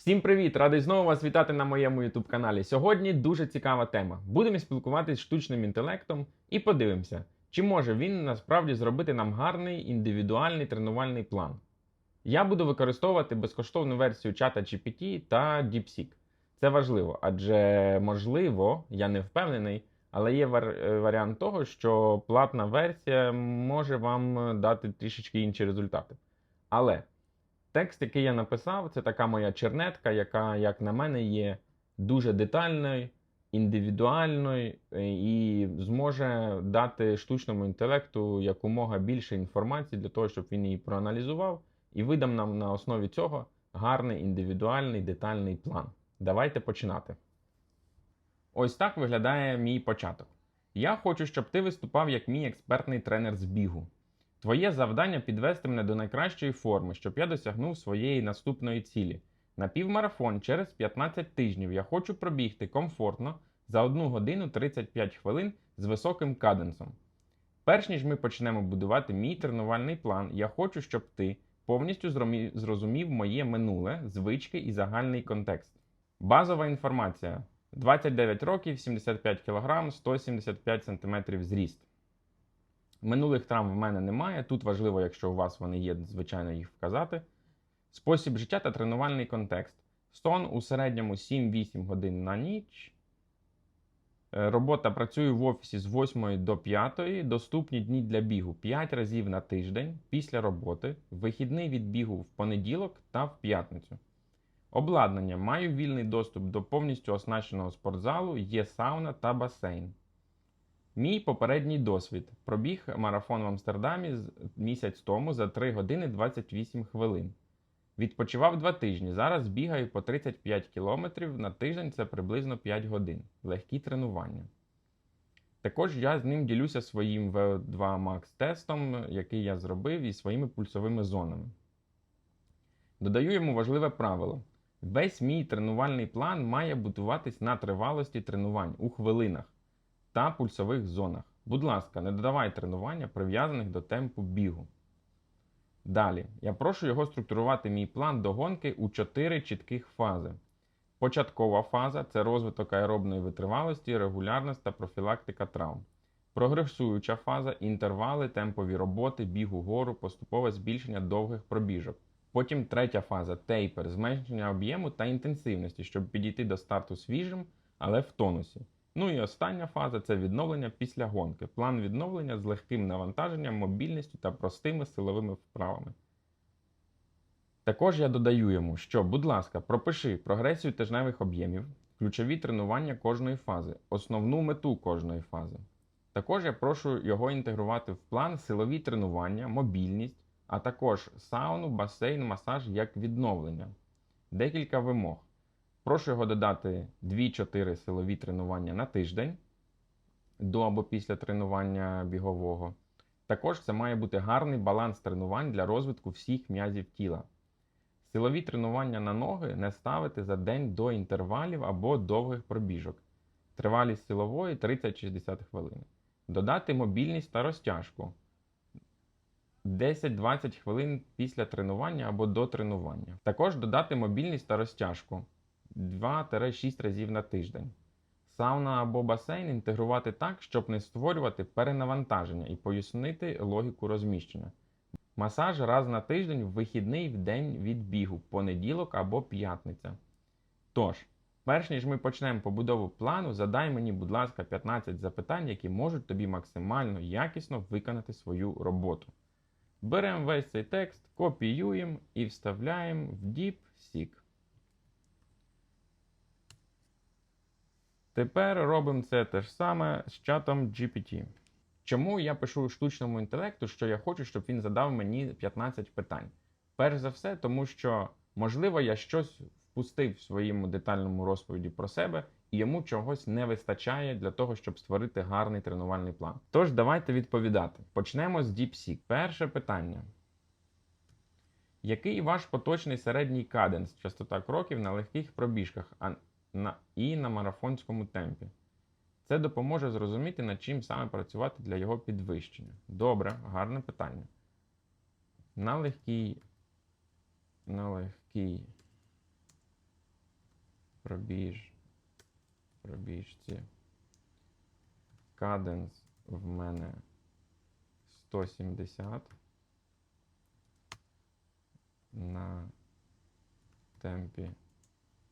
Всім привіт! Радий знову вас вітати на моєму YouTube каналі. Сьогодні дуже цікава тема. Будемо спілкуватися з штучним інтелектом і подивимося, чи може він насправді зробити нам гарний індивідуальний тренувальний план. Я буду використовувати безкоштовну версію чата GPT та DeepSeek. Це важливо, адже можливо, я не впевнений, але є вар- е, варіант того, що платна версія може вам дати трішечки інші результати. Але Текст, який я написав, це така моя чернетка, яка, як на мене, є дуже детальною, індивідуальною е, і зможе дати штучному інтелекту якомога більше інформації для того, щоб він її проаналізував і видам нам на основі цього гарний індивідуальний детальний план. Давайте починати. Ось так виглядає мій початок. Я хочу, щоб ти виступав як мій експертний тренер з бігу. Твоє завдання підвести мене до найкращої форми, щоб я досягнув своєї наступної цілі. На півмарафон через 15 тижнів я хочу пробігти комфортно за 1 годину 35 хвилин з високим каденсом. Перш ніж ми почнемо будувати мій тренувальний план, я хочу, щоб ти повністю зрозумів моє минуле, звички і загальний контекст. Базова інформація: 29 років, 75 кг, 175 см зріст. Минулих травм в мене немає. Тут важливо, якщо у вас вони є, звичайно, їх вказати. Спосіб життя та тренувальний контекст. Сон у середньому 7-8 годин на ніч. Е, Робота працюю в офісі з 8 до 5. Доступні дні для бігу 5 разів на тиждень після роботи. Вихідний від бігу в понеділок та в п'ятницю. Обладнання. Маю вільний доступ до повністю оснащеного спортзалу, є сауна та басейн. Мій попередній досвід. Пробіг марафон в Амстердамі місяць тому за 3 години 28 хвилин. Відпочивав 2 тижні. Зараз бігаю по 35 кілометрів на тиждень це приблизно 5 годин. Легкі тренування. Також я з ним ділюся своїм V2 Max тестом, який я зробив, і своїми пульсовими зонами. Додаю йому важливе правило. Весь мій тренувальний план має будуватись на тривалості тренувань у хвилинах та пульсових зонах. Будь ласка, не додавай тренування, прив'язаних до темпу бігу. Далі, я прошу його структурувати мій план до гонки у 4 чітких фази. Початкова фаза це розвиток аеробної витривалості, регулярність та профілактика травм. Прогресуюча фаза інтервали, темпові роботи, бігу гору, поступове збільшення довгих пробіжок. Потім третя фаза тейпер, зменшення об'єму та інтенсивності, щоб підійти до старту свіжим, але в тонусі. Ну і остання фаза це відновлення після гонки. План відновлення з легким навантаженням, мобільністю та простими силовими вправами. Також я додаю йому, що, будь ласка, пропиши прогресію тижневих об'ємів, ключові тренування кожної фази, основну мету кожної фази. Також я прошу його інтегрувати в план силові тренування, мобільність, а також сауну, басейн, масаж як відновлення. Декілька вимог. Прошу його додати 2-4 силові тренування на тиждень до або після тренування бігового. Також це має бути гарний баланс тренувань для розвитку всіх м'язів тіла. Силові тренування на ноги не ставити за день до інтервалів або довгих пробіжок. Тривалість силової 30-60 хвилин. Додати мобільність та розтяжку 10-20 хвилин після тренування або до тренування. Також додати мобільність та розтяжку 2-6 разів на тиждень. Сауна або басейн інтегрувати так, щоб не створювати перенавантаження і пояснити логіку розміщення. Масаж раз на тиждень в вихідний в день від бігу, понеділок або п'ятниця. Тож, перш ніж ми почнемо побудову плану, задай мені, будь ласка, 15 запитань, які можуть тобі максимально якісно виконати свою роботу. Беремо весь цей текст, копіюємо і вставляємо в DeepSeek. Тепер робимо це те ж саме з чатом GPT. Чому я пишу штучному інтелекту, що я хочу, щоб він задав мені 15 питань? Перш за все, тому що, можливо, я щось впустив в своєму детальному розповіді про себе, і йому чогось не вистачає для того, щоб створити гарний тренувальний план. Тож, давайте відповідати. Почнемо з DeepSeek. Перше питання. Який ваш поточний середній каденс, частота кроків на легких пробіжках на, і на марафонському темпі? Це допоможе зрозуміти, над чим саме працювати для його підвищення. Добре, гарне питання. На легкій, на легкій пробіж, пробіжці. Каденс в мене 170 на темпі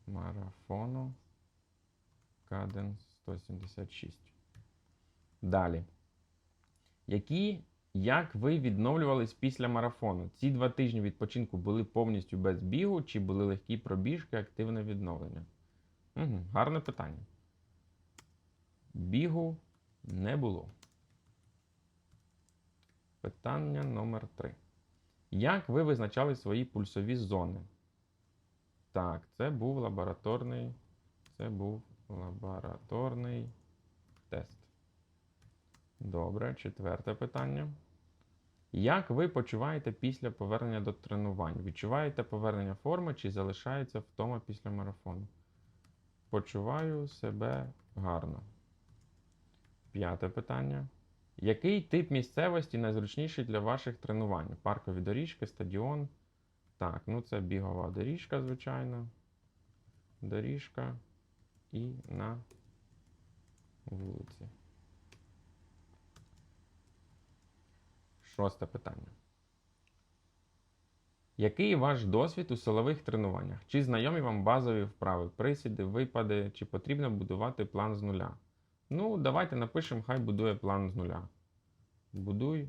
марафону. Каденс 176. Далі. Які, як ви відновлювались після марафону? Ці два тижні відпочинку були повністю без бігу, чи були легкі пробіжки, активне відновлення? Угу, гарне питання. Бігу не було. Питання номер 3. Як ви визначали свої пульсові зони? Так, це був лабораторний. Це був лабораторний тест. Добре, четверте питання. Як ви почуваєте після повернення до тренувань? Відчуваєте повернення форми чи залишається втома після марафону? Почуваю себе гарно. П'яте питання. Який тип місцевості найзручніший для ваших тренувань? Паркові доріжки, стадіон? Так, ну це бігова доріжка, звичайно. Доріжка і на вулиці. Шосте питання. Який ваш досвід у силових тренуваннях? Чи знайомі вам базові вправи, присіди, випади, чи потрібно будувати план з нуля? Ну, давайте напишемо, хай будує план з нуля. Будуй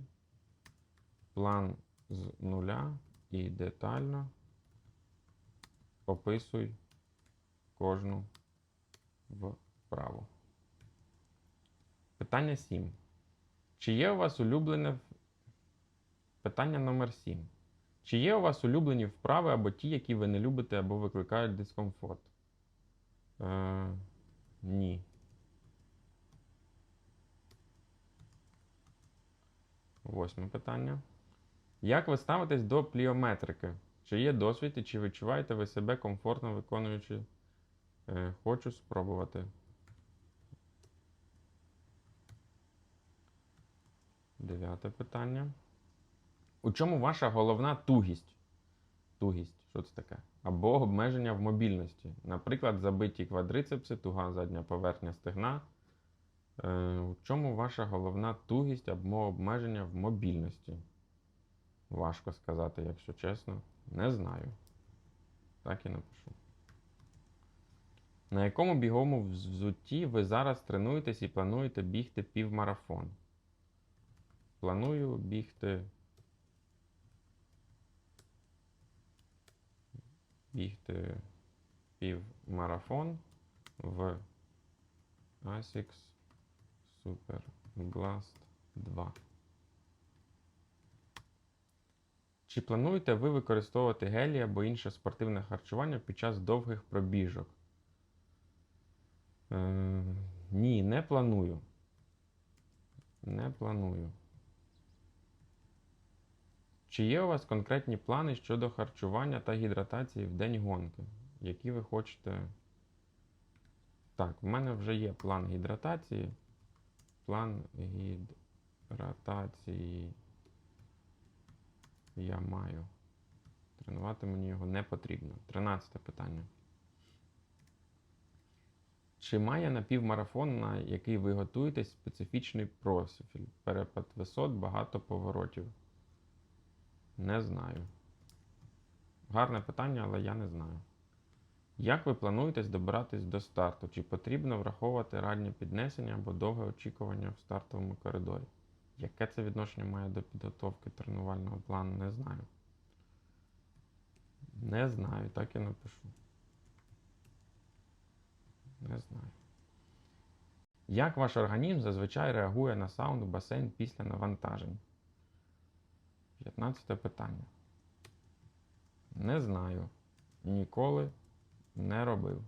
план з нуля і детально описуй кожну вправу. Питання 7. Чи є у вас улюблене питання номер 7. Чи є у вас улюблені вправи або ті, які ви не любите або викликають дискомфорт? Е, ні. Восьме питання. Як ви ставитесь до пліометрики? Чи є досвід і чи відчуваєте ви себе комфортно виконуючи? Е, хочу спробувати. Дев'яте питання. У чому ваша головна тугість? Тугість, що це таке? Або обмеження в мобільності. Наприклад, забиті квадрицепси, туга задня поверхня стегна. Е, у чому ваша головна тугість або обмеження в мобільності? Важко сказати, якщо чесно. Не знаю. Так і напишу. На якому біговому взутті ви зараз тренуєтесь і плануєте бігти півмарафон? Планую бігти. Бігти півмарафон в ASICS Super Blast 2. Чи плануєте ви використовувати гелі або інше спортивне харчування під час довгих пробіжок? Е, ні, не планую. Не планую. Чи є у вас конкретні плани щодо харчування та гідратації в день гонки? Які ви хочете. Так, в мене вже є план гідратації. План гідратації я маю. Тренувати мені його не потрібно. Тринадцяте питання. Чи має напівмарафон, на який ви готуєтесь, специфічний профіль? Перепад висот, багато поворотів? Не знаю. Гарне питання, але я не знаю. Як ви плануєтесь добиратись до старту? Чи потрібно враховувати раннє піднесення або довге очікування в стартовому коридорі? Яке це відношення має до підготовки тренувального плану, не знаю. Не знаю, так і напишу. Не знаю. Як ваш організм зазвичай реагує на сауну басейн після навантажень? 15 питання. Не знаю. Ніколи не робив.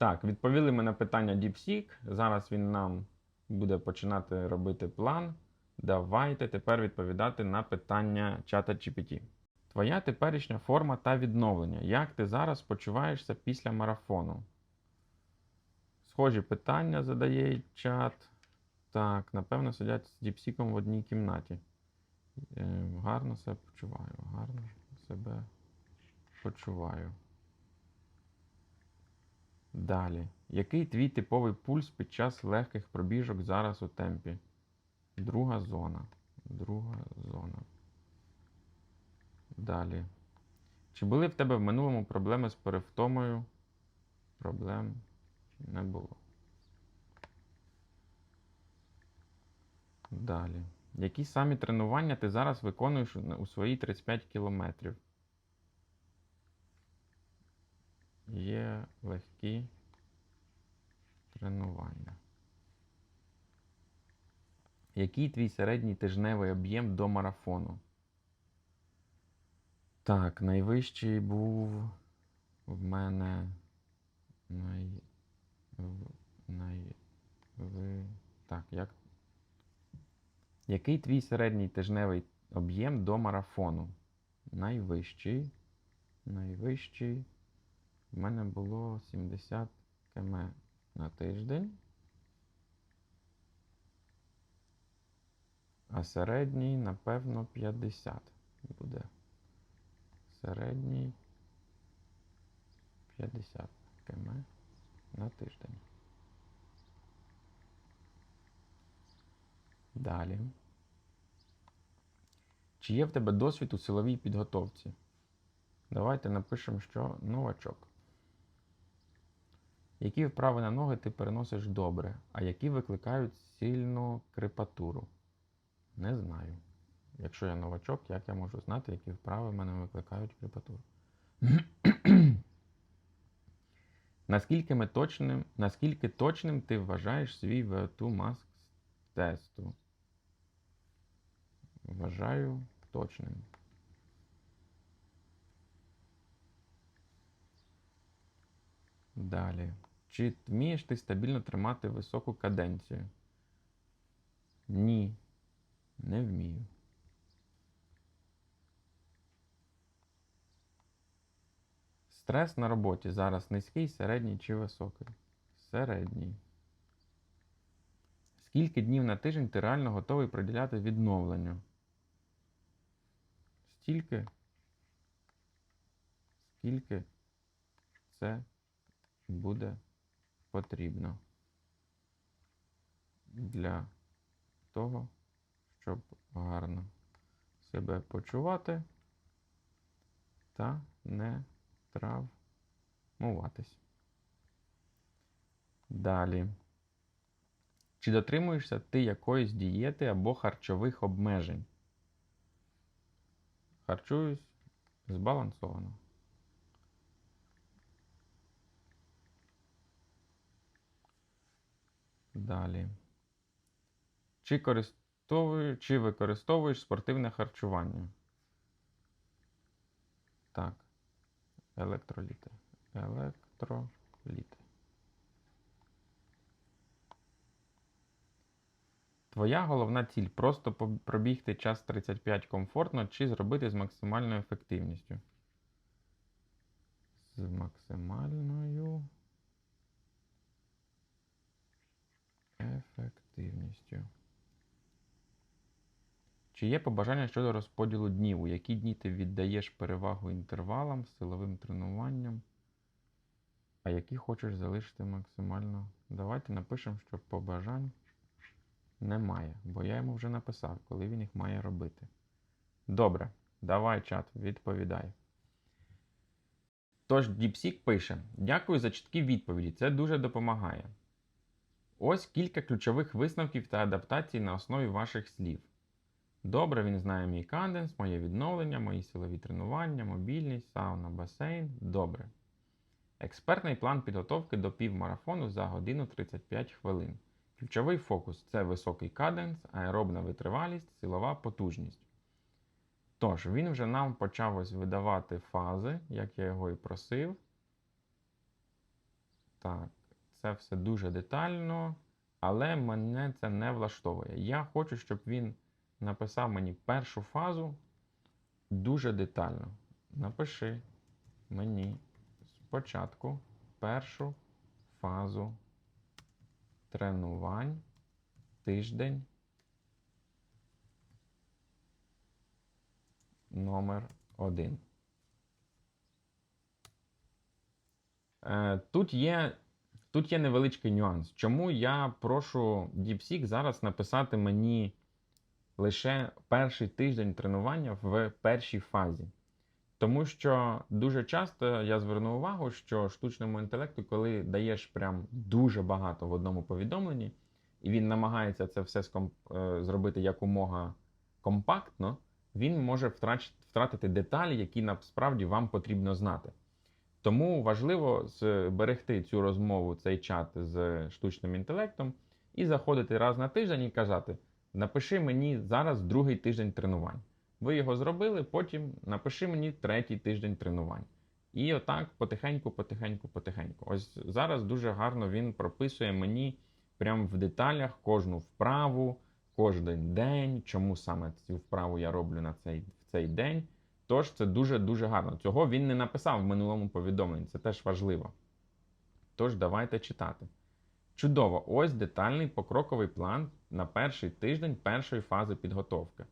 Так, відповіли ми на питання DeepSeek. Зараз він нам буде починати робити план. Давайте тепер відповідати на питання чата GPT. Твоя теперішня форма та відновлення. Як ти зараз почуваєшся після марафону? Схожі питання задає чат. Так, напевно, сидять з діпсіком в одній кімнаті. Е, гарно себе почуваю. Гарно себе почуваю. Далі. Який твій типовий пульс під час легких пробіжок зараз у темпі? Друга зона. Друга зона. Далі. Чи були в тебе в минулому проблеми з перевтомою? Проблем не було. Далі. Які самі тренування ти зараз виконуєш у- свої 35 кілометрів? Є легкі тренування. Який твій середній тижневий об'єм до марафону? Так, найвищий був в мене най... най... Так, як? Який твій середній тижневий об'єм до марафону? Найвищий. Найвищий. В мене було 70 км на тиждень. А середній, напевно, 50 буде. Середній 50 км на тиждень. Далі. Чи є в тебе досвід у силовій підготовці? Давайте напишемо, що новачок. Які вправи на ноги ти переносиш добре, а які викликають сильну крепатуру? Не знаю. Якщо я новачок, як я можу знати, які вправи в мене викликають крепатуру? наскільки, ми точним, наскільки точним ти вважаєш свій VO2 Max тесту? Вважаю точним. Далі. Чи вмієш ти стабільно тримати високу каденцію? Ні, не вмію. Стрес на роботі зараз низький, середній чи високий? Середній. Скільки днів на тиждень ти реально готовий приділяти відновленню? Стільки? Скільки це буде потрібно для того, щоб гарно себе почувати та не травмуватись. Далі. Чи дотримуєшся ти якоїсь дієти або харчових обмежень? Харчуюсь збалансовано. Далі. Чи, користовую, чи використовуєш спортивне харчування? Так. Електроліти. Електроліти. Твоя головна ціль просто пробігти час 35 комфортно чи зробити з максимальною ефективністю. З максимальною ефективністю. Чи є побажання щодо розподілу днів? У які дні ти віддаєш перевагу інтервалам, силовим тренуванням, а які хочеш залишити максимально? Давайте напишемо, що побажань немає, бо я йому вже написав, коли він їх має робити. Добре, давай, чат, відповідай. Тож, Діпсік пише: Дякую за чіткі відповіді. Це дуже допомагає. Ось кілька ключових висновків та адаптацій на основі ваших слів. Добре, він знає мій каденс, моє відновлення, мої силові тренування, мобільність, сауна, басейн. Добре. Експертний план підготовки до півмарафону за годину 35 хвилин. Ключовий фокус це високий каденс, аеробна витривалість, силова потужність. Тож, він вже нам почав ось видавати фази, як я його і просив. Так, це все дуже детально, але мене це не влаштовує. Я хочу, щоб він написав мені першу фазу дуже детально. Напиши мені спочатку першу фазу тренувань тиждень номер 1. Е, Тут є, тут є невеличкий нюанс. Чому я прошу DeepSeek зараз написати мені лише перший тиждень тренування в першій фазі. Тому що дуже часто я зверну увагу, що штучному інтелекту, коли даєш прям дуже багато в одному повідомленні, і він намагається це все ском- е, зробити якомога компактно, він може втратити деталі, які насправді вам потрібно знати. Тому важливо зберегти цю розмову, цей чат з штучним інтелектом і заходити раз на тиждень і казати: напиши мені зараз другий тиждень тренувань. Ви його зробили, потім напиши мені третій тиждень тренувань. І отак потихеньку, потихеньку, потихеньку. Ось зараз дуже гарно він прописує мені прямо в деталях кожну вправу, кожен день, чому саме цю вправу я роблю на цей, в цей день. Тож це дуже-дуже гарно. Цього він не написав в минулому повідомленні, це теж важливо. Тож давайте читати. Чудово! Ось детальний покроковий план на перший тиждень першої фази підготовки.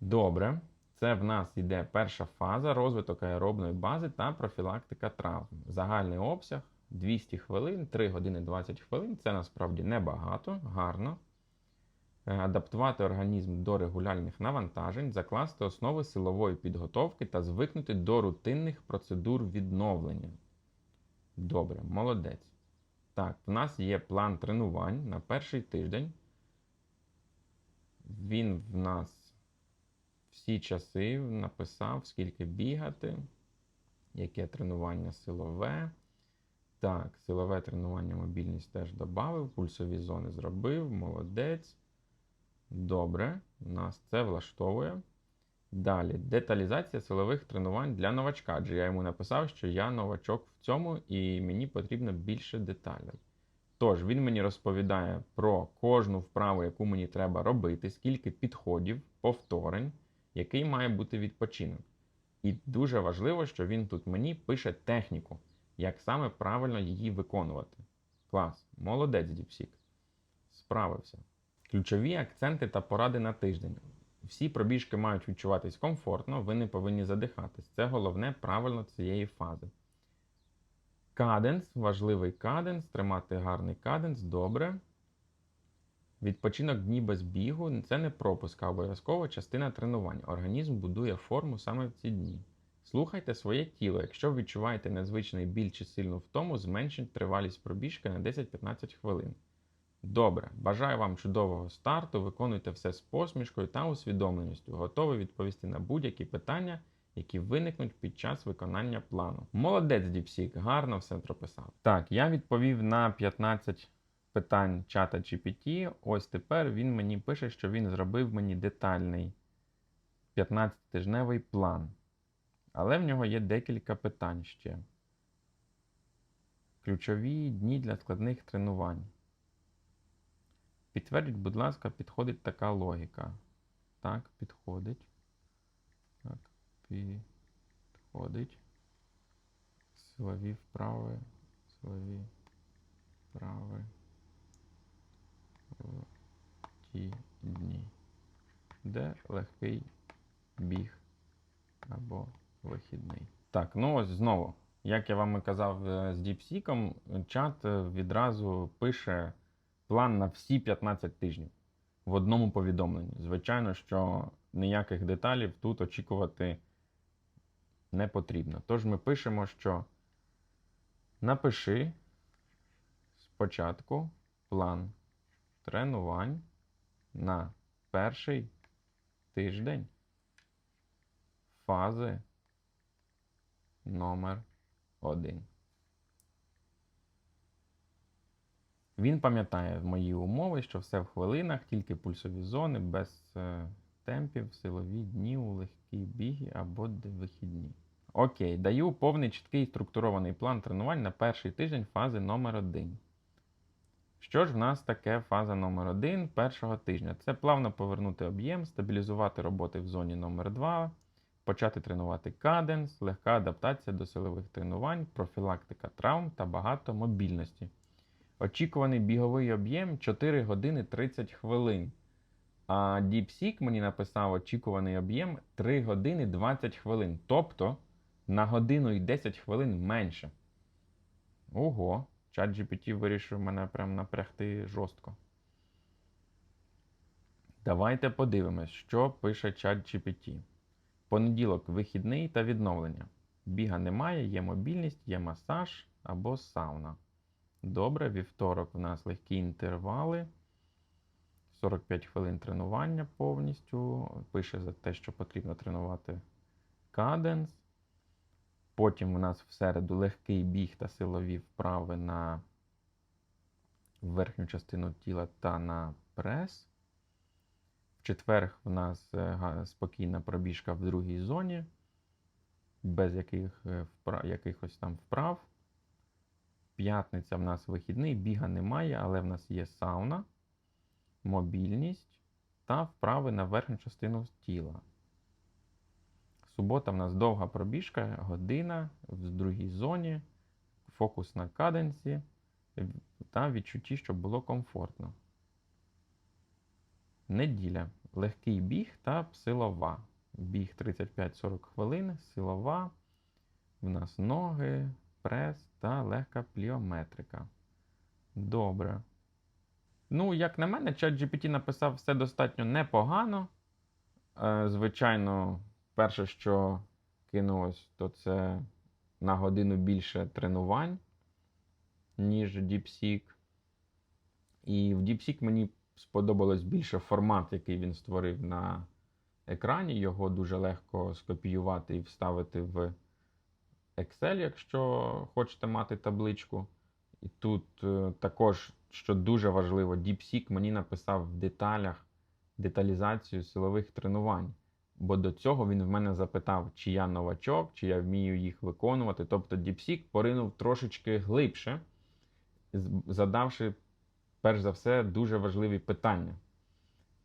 Добре. Це в нас йде перша фаза розвиток аеробної бази та профілактика травм. Загальний обсяг 200 хвилин, 3 години 20 хвилин. Це насправді небагато, гарно. Е, Адаптувати організм до регулярних навантажень, закласти основи силової підготовки та звикнути до рутинних процедур відновлення. Добре, молодець. Так, в нас є план тренувань на перший тиждень. Він в нас всі часи написав, скільки бігати, яке тренування силове. Так, силове тренування мобільність теж додав, пульсові зони зробив, молодець. Добре, нас це влаштовує. Далі, деталізація силових тренувань для новачка. Адже я йому написав, що я новачок в цьому і мені потрібно більше деталей. Тож, він мені розповідає про кожну вправу, яку мені треба робити, скільки підходів, повторень, який має бути відпочинок. І дуже важливо, що він тут мені пише техніку, як саме правильно її виконувати. Клас, молодець, Діпсік. Справився. Ключові акценти та поради на тиждень. Всі пробіжки мають відчуватись комфортно, ви не повинні задихатись. Це головне правило цієї фази. Каденс, важливий каденс, тримати гарний каденс, добре. Відпочинок дні без бігу це не пропуск, а обов'язкова частина тренувань. Організм будує форму саме в ці дні. Слухайте своє тіло. Якщо відчуваєте незвичний біль чи сильну втому, зменшіть тривалість пробіжки на 10-15 хвилин. Добре, бажаю вам чудового старту, виконуйте все з посмішкою та усвідомленістю, готові відповісти на будь-які питання, які виникнуть під час виконання плану. Молодець, Діпсік, гарно все прописав. Так, я відповів на 15 питань чата GPT. Ось тепер він мені пише, що він зробив мені детальний 15-тижневий план. Але в нього є декілька питань ще. Ключові дні для складних тренувань. Підтвердіть, будь ласка, підходить така логіка. Так, підходить. Так, підходить. Силові вправи. Силові вправи. В ті дні. Де легкий біг або вихідний. Так, ну ось знову. Як я вам і казав е, з DeepSeek, чат е, відразу пише план на всі 15 тижнів в одному повідомленні. Звичайно, що ніяких деталів тут очікувати не потрібно. Тож ми пишемо, що напиши спочатку план тренувань на перший тиждень фази номер 1. Він пам'ятає мої умови, що все в хвилинах, тільки пульсові зони, без е, темпів, силові дні у легкі біги або вихідні. Окей, даю повний чіткий структурований план тренувань на перший тиждень фази номер 1 Що ж в нас таке фаза номер 1 першого тижня? Це плавно повернути об'єм, стабілізувати роботи в зоні номер 2 почати тренувати каденс, легка адаптація до силових тренувань, профілактика травм та багато мобільності. Очікуваний біговий об'єм 4 години 30 хвилин. А DeepSeek мені написав очікуваний об'єм 3 години 20 хвилин. Тобто на годину і 10 хвилин менше. Ого, ChatGPT вирішив мене прям напрягти жорстко. Давайте подивимось, що пише ChatGPT. Понеділок вихідний та відновлення. Біга немає, є мобільність, є масаж або сауна. Добре, вівторок в нас легкі інтервали. 45 хвилин тренування повністю. Пише за те, що потрібно тренувати каденс. Потім у нас в середу легкий біг та силові вправи на верхню частину тіла та на прес. В четвер в нас е, спокійна пробіжка в другій зоні, без яких, е, якихось там вправ. П'ятниця в нас вихідний, біга немає, але в нас є сауна, мобільність та вправи на верхню частину тіла. Субота в нас довга пробіжка, година в другій зоні, фокус на каденсі та відчутті, щоб було комфортно. Неділя. Легкий біг та силова. Біг 35-40 хвилин, силова. В нас ноги, прес та легка пліометрика. Добре. Ну, як на мене, ChatGPT написав все достатньо непогано. Е, звичайно, перше, що кинулось, то це на годину більше тренувань, ніж DeepSeek. І в DeepSeek мені сподобалось більше формат, який він створив на екрані. Його дуже легко скопіювати і вставити в Excel, якщо хочете мати табличку. І тут е, також, що дуже важливо, DeepSeek мені написав в деталях деталізацію силових тренувань. Бо до цього він в мене запитав, чи я новачок, чи я вмію їх виконувати. Тобто DeepSeek поринув трошечки глибше, задавши, перш за все, дуже важливі питання.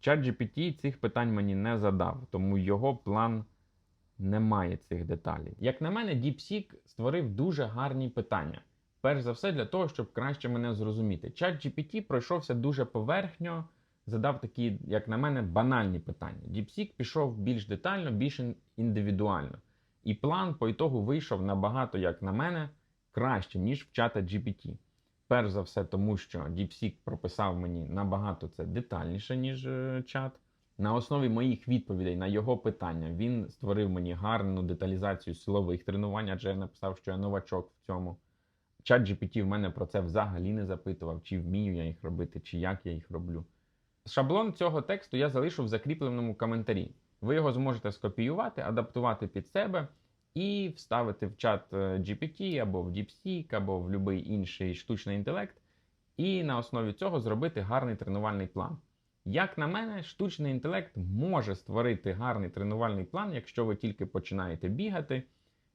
ChatGPT цих питань мені не задав, тому його план не має цих деталей. Як на мене, DeepSeek створив дуже гарні питання. Перш за все, для того, щоб краще мене зрозуміти. ChatGPT пройшовся дуже поверхньо, задав такі, як на мене, банальні питання. DeepSeek пішов більш детально, більш індивідуально. І план по ітогу вийшов набагато, як на мене, краще, ніж в чата GPT. Перш за все, тому що DeepSeek прописав мені набагато це детальніше, ніж е, чат. На основі моїх відповідей на його питання він створив мені гарну деталізацію силових тренувань, адже я написав, що я новачок в цьому. Чат GPT в мене про це взагалі не запитував, чи вмію я їх робити, чи як я їх роблю. Шаблон цього тексту я залишу в закріпленому коментарі. Ви його зможете скопіювати, адаптувати під себе і вставити в чат е, GPT або в DeepSeek, або в будь-який інший штучний інтелект, і на основі цього зробити гарний тренувальний план. Як на мене, штучний інтелект може створити гарний тренувальний план, якщо ви тільки починаєте бігати.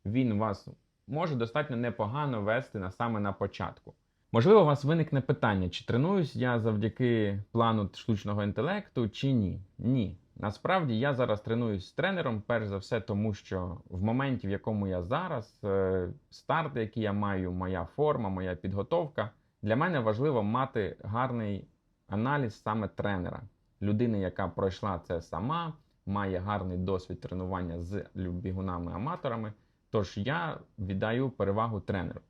Він вас може достатньо непогано вести на саме на початку. Можливо, у вас виникне питання, чи тренуюсь я завдяки плану штучного інтелекту, чи ні. Ні. Насправді я зараз тренуюсь з тренером, перш за все, тому що в моменті, в якому я зараз, е, старт, який я маю, моя форма, моя підготовка, для мене важливо мати гарний аналіз саме тренера, людини, яка пройшла це сама, має гарний досвід тренування з бігунами-аматорами. Тож я віддаю перевагу тренеру.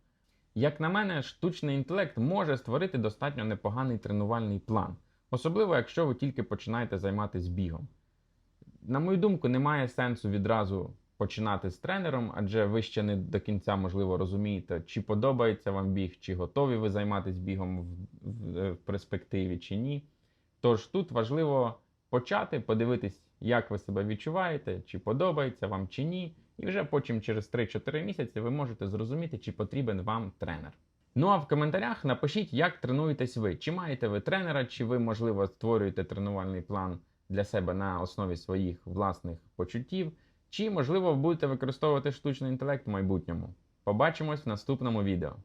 Як на мене, штучний інтелект може створити достатньо непоганий тренувальний план, особливо якщо ви тільки починаєте займатися бігом. На мою думку, немає сенсу відразу починати з тренером, адже ви ще не до кінця можливо розумієте, чи подобається вам біг, чи готові ви займатися бігом в, в, в перспективі, чи ні. Тож тут важливо почати, подивитись, як ви себе відчуваєте, чи подобається вам, чи ні. І вже потім через 3-4 місяці ви можете зрозуміти, чи потрібен вам тренер. Ну а в коментарях напишіть, як тренуєтесь ви. Чи маєте ви тренера, чи ви, можливо, створюєте тренувальний план для себе на основі своїх власних почуттів, чи, можливо, будете використовувати штучний інтелект в майбутньому. Побачимось в наступному відео.